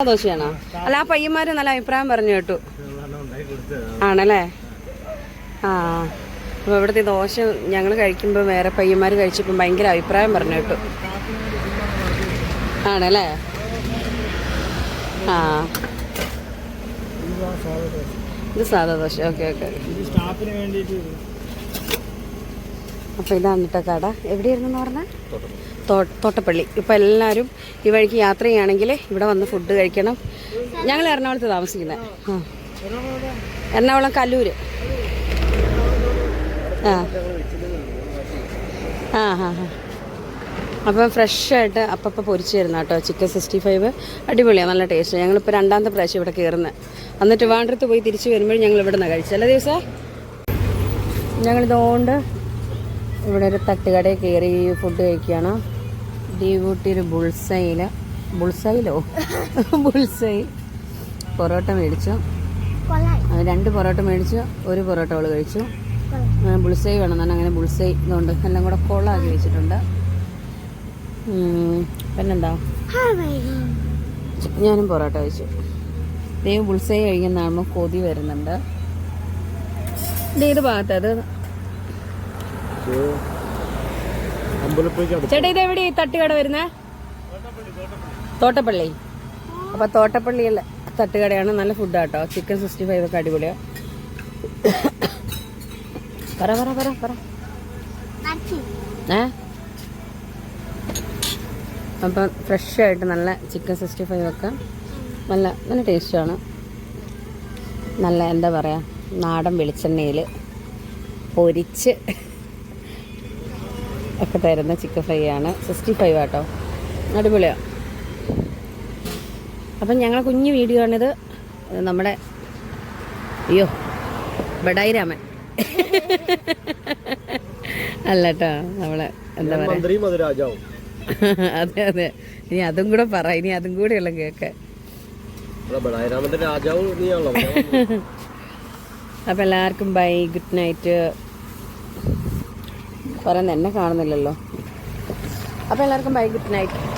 ദോശയാണോ അല്ല ആ പയ്യന്മാര് നല്ല അഭിപ്രായം പറഞ്ഞു കേട്ടു. ആണല്ലേ? ആ അപ്പോൾ ഇവിടുത്തെ ദോശ ഞങ്ങൾ കഴിക്കുമ്പോൾ വേറെ പയ്യന്മാർ കഴിച്ചപ്പോൾ ഭയങ്കര അഭിപ്രായം പറഞ്ഞു കേട്ടു. ആണല്ലേ? ആ. ഇത് സാധാ ദോശ. Okay okay. അപ്പോൾ ഇതാണ് കേട്ടോ കട. എവിടെയായിരുന്നു പറഞ്ഞാൽ തോട്ടപ്പള്ളി. ഇപ്പം എല്ലാവരും ഈ വഴിക്ക് യാത്ര ചെയ്യുകയാണെങ്കിൽ ഇവിടെ വന്ന് ഫുഡ് കഴിക്കണം. ഞങ്ങൾ എറണാകുളത്ത് താമസിക്കുന്നത് ആ. എറണാകുളം കല്ലൂർ ആ. ആ ഹാ ഹാ അപ്പം ഫ്രഷായിട്ട് അപ്പപ്പം പൊരിച്ച് തരുന്ന കേട്ടോ. ചിക്കൻ സിക്സ്റ്റി ഫൈവ് അടിപൊളിയാണ് നല്ല ടേസ്റ്റ് ഞങ്ങളിപ്പോൾ രണ്ടാമത്തെ പ്രാവശ്യം ഇവിടെ കയറുന്നത് എന്നിട്ട് വേണ്ടടുത്ത് പോയി തിരിച്ച് വരുമ്പോൾ ഞങ്ങൾ ഇവിടെ നിന്ന് കഴിച്ചു. അല്ലേ ദിവസം ഞങ്ങളിതുകൊണ്ട് ഇവിടെ ഒരു തട്ടുകടയിൽ കയറി ഫുഡ് കഴിക്കുകയാണ്. ഡീവൂട്ടി ഒരു ബുൾസൈല ബുൾസൈലോ ബുൾസൈ പൊറോട്ട മേടിച്ചു. രണ്ട് പൊറോട്ട മേടിച്ചു ഒരു പൊറോട്ട അവൾ കഴിച്ചു. ബുൾസൈ വേണം തന്നെ അങ്ങനെ ബുൾസൈ ഇതുകൊണ്ട്. എല്ലാം കൂടെ കൊള്ളാക്കി വെച്ചിട്ടുണ്ട്. പിന്നെന്താ? ഞാനും പൊറോട്ട കഴിച്ചു. ദൈവം ബുൾസൈ കഴിക്കുന്ന കാണുമ്പോൾ കൊതി വരുന്നുണ്ട്. ഇത് ഭാഗത്ത് അത് ചേട്ടാ ഇത് എവിടെ തട്ടുകട വരുന്നേ? തോട്ടപ്പള്ളി. അപ്പൊ തോട്ടപ്പള്ളിയിലെ തട്ടുകടയാണ് നല്ല ഫുഡ് കേട്ടോ ചിക്കൻ സിക്സ്റ്റി ഫൈവ് ഒക്കെ അടിപൊളിയാ. പറ പറ പറ പറ. അപ്പം ഫ്രഷ് ആയിട്ട് നല്ല ചിക്കൻ സിക്സ്റ്റി ഫൈവ് ഒക്കെ. നല്ല നല്ല ടേസ്റ്റാണ് നല്ല എന്താ പറയുക നാടൻ വെളിച്ചെണ്ണയിൽ പൊരിച്ച് ഒക്കെ തരുന്ന ചിക്കൻ ഫ്രൈ ആണ്. സിക്സ്റ്റി ഫൈവ് ആട്ടോ. അടിപൊളിയാണ് അപ്പം ഞങ്ങളെ കുഞ്ഞു വീഡിയോ ആണിത്. നമ്മുടെ അയ്യോ ബഡായി രാമൻ. അല്ല കേട്ടോ നമ്മളെ എന്താ പറയുക അത് അതെ അതെ. ഇനി അതും കൂടെ പറ ഇനി അതും കൂടെ ഉള്ള കേക്ക്. അപ്പം എല്ലാവർക്കും ബൈ ഗുഡ് നൈറ്റ്. പറയുന്നത് എന്നെ കാണുന്നില്ലല്ലോ. അപ്പം എല്ലാവർക്കും ബൈ ഗുഡ് നൈറ്റ്